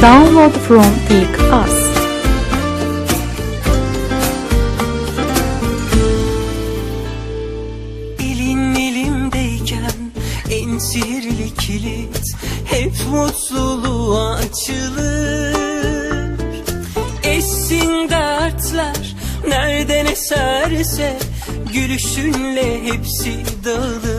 Download from Take Us. Elin elimdeyken en sihirli kilit Hep mutluluğa açılır Essin dertler nereden eserse Gülüşünle hepsi dağılır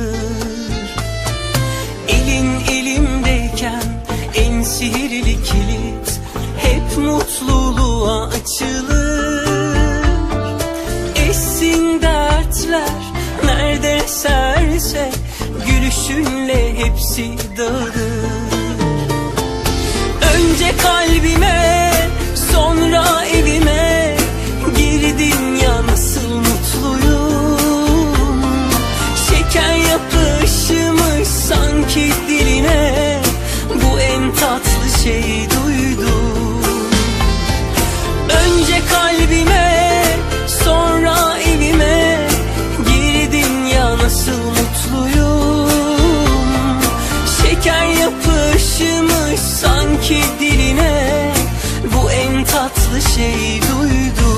tatlı şey duydum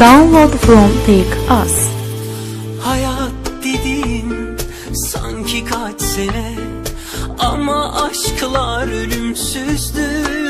Download from Take Us. Hayat dediğin sanki kaç sene Ama aşklar ölümsüzdür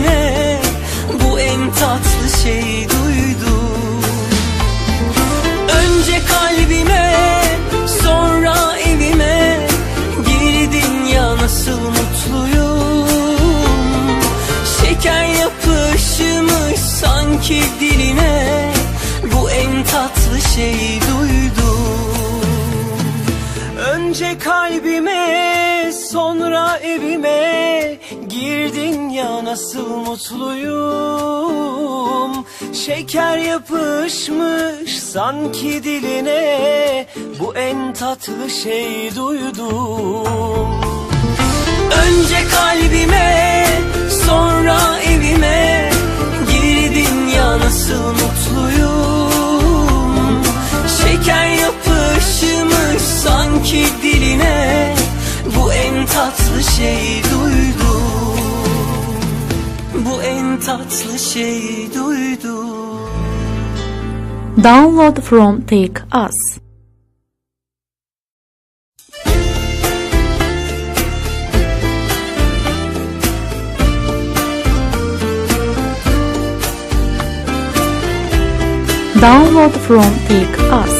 diline Bu en tatlı şey duydum. Önce kalbime sonra evime Girdin ya nasıl mutluyum? Şeker yapışmış sanki diline Bu en tatlı şey duydum. Önce kalbime sonra evime Girdin ya nasıl mutluyum? Şeker yapışmış sanki diline. Bu en tatlı şey duydum. Önce kalbime tatlı şey duydum Download from Take Us. Download from Take Us.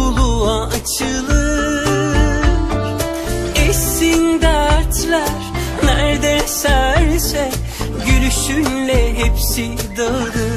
Gülüşünle hepsi dağılır